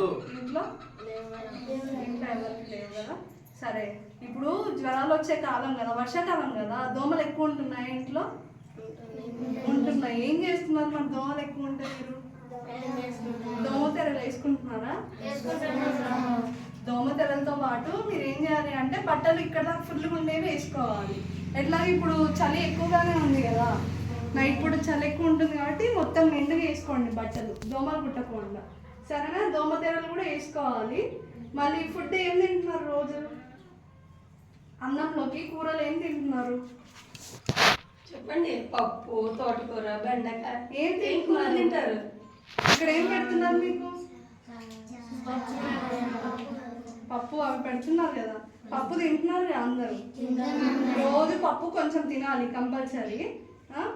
ఇంట్లో ఇంట్లో? ఎవరికి లేవు కదా సరే. ఇప్పుడు జ్వరాలు వచ్చే కాలం కదా వర్షాకాలం కదా దోమలు ఎక్కువ ఉంటున్నాయి ఇంట్లో? ఉంటున్నాయి. ఏం చేస్తున్నారు మరి దోమలు ఎక్కువ ఉంటే మీరు? దోమతెరలు వేసుకుంటున్నారా? దోమతెరలతో పాటు మీరు ఏం చేయాలి అంటే బట్టలు ఇక్కడ ఫుల్గా ఉండేవి వేసుకోవాలి. ఎట్లా? ఇప్పుడు చలి ఎక్కువగానే ఉంది కదా. నైట్ పూట చలి ఎక్కువ ఉంటుంది కాబట్టి మొత్తం నిండుగా వేసుకోండి బట్టలు దోమలు కుట్టకుండా. సరేనా? దోమతెరలు కూడా వేసుకోవాలి. మళ్ళీ ఫుడ్ ఏం తింటున్నారు రోజు? అన్నంలోకి కూరలు ఏం తింటున్నారు? చెప్పండి పప్పు తోటకూర బెండకాయ. ఏం తింటున్నారు? తింటారు? ఇక్కడ ఏం పెడుతున్నారు మీకు? పప్పు అవి పెడుతున్నారు కదా. పప్పు తింటున్నారు కదా అందరూ? రోజు పప్పు కొంచెం తినాలి కంపల్సరీ.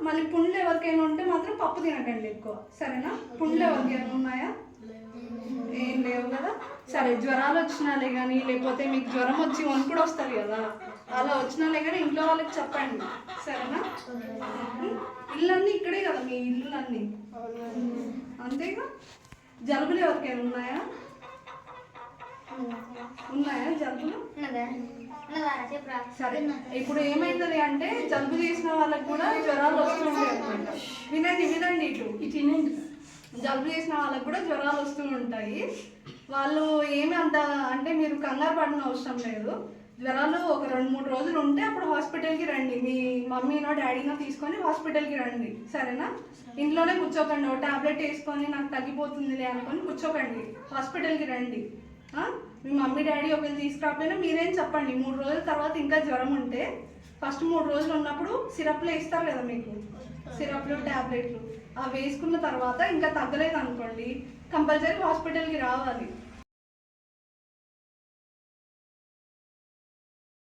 మళ్ళీ పుండ్లు ఎవరికైనా ఉంటే మాత్రం పప్పు తినకండి ఎక్కువ. సరేనా? పుండ్లు ఎవరికైనా ఉన్నాయా? ఏం లేవు కదా. సరే జ్వరాలు వచ్చినాలే కానీ లేకపోతే మీకు జ్వరం వచ్చి వణుకుడు వస్తుంది కదా. అలా వచ్చినాలే కానీ ఇంట్లో వాళ్ళకి చెప్పండి. సరేనా? ఇల్లు ఇల్లన్నీ ఇక్కడే కదా మీ ఇల్లులన్నీ అంతేగా? జలుబులు ఎవరికైనా ఉన్నాయా? ఉన్నాయా జలుబులు? సరే. ఇప్పుడు ఏమైతుంది అంటే జలుబు చేసిన వాళ్ళకి కూడా జ్వరాలు వస్తుంటాయి అనమాట వినండి వినండి ఇటు. ఇటు తినండి. జలుబు చేసిన వాళ్ళకి కూడా జ్వరాలు వస్తూ ఉంటాయి. వాళ్ళు ఏమి అంత అంటే మీరు కంగారు పడిన అవసరం లేదు. జ్వరాలు ఒక రెండు మూడు రోజులు ఉంటే అప్పుడు హాస్పిటల్కి రండి. మీ మమ్మీనో డాడీనో తీసుకొని హాస్పిటల్కి రండి. సరేనా? ఇంట్లోనే కూర్చోకండి. ఒక టాబ్లెట్ వేసుకొని నాకు తగ్గిపోతుందిలే అనుకొని కూర్చోకండి. హాస్పిటల్కి రండి? మీ మమ్మీ డాడీ ఒకవేళ తీసుకురాకపోయినా మీరేం చెప్పండి. మూడు రోజుల తర్వాత ఇంకా జ్వరం ఉంటే ఫస్ట్ మూడు రోజులు ఉన్నప్పుడు సిరప్లు వేస్తారు కదా మీకు? సిరప్లు టాబ్లెట్లు. అవి వేసుకున్న తర్వాత ఇంకా తగ్గలేదు అనుకోండి కంపల్సరీ హాస్పిటల్కి రావాలి.